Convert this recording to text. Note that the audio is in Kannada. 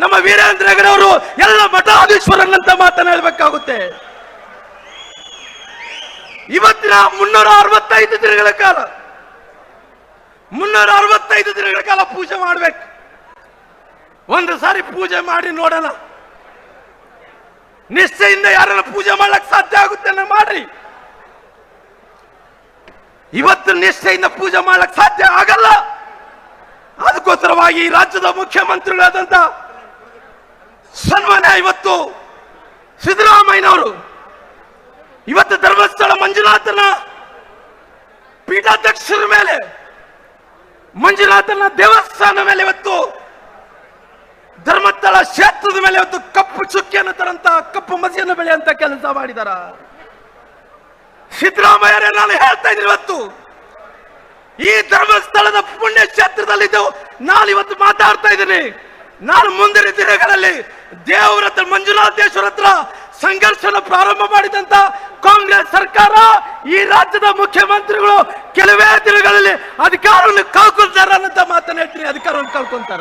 ನಮ್ಮ ವೀರೇಂದ್ರ ಹೆಗಡೆಯವರು ಎಲ್ಲ ಮಠಾಧೀಶ್ವರನಂತ ಮಾತನಾಡಬೇಕಾಗುತ್ತೆ ಇವತ್ತಿನ ಮುನ್ನೂರ ಅರವತ್ತೈದು ದಿನಗಳ ಕಾಲ, ಮುನ್ನೂರ ಅರವತ್ತೈದು ದಿನಗಳ ಕಾಲ ಪೂಜೆ ಮಾಡ್ಬೇಕು. ಒಂದು ಸಾರಿ ಪೂಜೆ ಮಾಡಿ ನೋಡೋಣ. ನಿಷ್ಠೆಯಿಂದ ಯಾರನ್ನ ಪೂಜೆ ಮಾಡಕ್ ಸಾಧ್ಯ ಆಗುತ್ತೆ ಮಾಡ್ರಿ ಇವತ್ತು ನಿಷ್ಠೆಯಿಂದ ಪೂಜೆ ಮಾಡಕ್ ಸಾಧ್ಯ ಆಗಲ್ಲ. ಈ ರಾಜ್ಯದ ಮುಖ್ಯಮಂತ್ರಿಗಳಾದಂತ ಸನ್ಮಾನ್ಯ ಇವತ್ತು ಸಿದ್ದರಾಮಯ್ಯನವರು. ಇವತ್ತು ಧರ್ಮಸ್ಥಳ ಮಂಜುನಾಥನ ಪೀಠಾಧ್ಯಕ್ಷರ ಮೇಲೆ, ಮಂಜುನಾಥನ ದೇವಸ್ಥಾನ ಮೇಲೆ ಇವತ್ತು ಧರ್ಮಸ್ಥಳ ಕ್ಷೇತ್ರದ ಮೇಲೆ ಇವತ್ತು ಕಪ್ಪು ಚುಕ್ಕಿಯನ್ನು ತರಂತ ಕಪ್ಪು ಮಸಿಯನ್ನು ಬೆಳೆಯಂತ ಕೆಲಸ ಮಾಡಿದಾರ. ಸಿದ್ದರಾಮಯ್ಯರೇ, ನಾನು ಹೇಳ್ತಾ ಇದ್ದೀನಿ ಇವತ್ತು ಈ ಧರ್ಮಸ್ಥಳದ ಪುಣ್ಯ ಕ್ಷೇತ್ರದಲ್ಲಿದ್ದು ನಾನು ಇವತ್ತು ಮಾತಾಡ್ತಾ ಇದ್ದೀನಿ. ನಾನು ಮುಂದಿನ ದಿನಗಳಲ್ಲಿ ದೇವರ ಹತ್ರ, ಮಂಜುನಾಥೇಶ್ವರ ಹತ್ರ ಸಂಘರ್ಷನ ಪ್ರಾರಂಭ ಮಾಡಿದಂತ ಕಾಂಗ್ರೆಸ್ ಸರ್ಕಾರ, ಈ ರಾಜ್ಯದ ಮುಖ್ಯಮಂತ್ರಿಗಳು ಕೆಲವೇ ದಿನಗಳಲ್ಲಿ ಅಧಿಕಾರವನ್ನು ಕಳ್ಕೊಂತಾರ ಅನ್ನಂತ ಮಾತನ್ನ ಅಧಿಕಾರವನ್ನು ಕಳ್ಕೊಂತಾರ.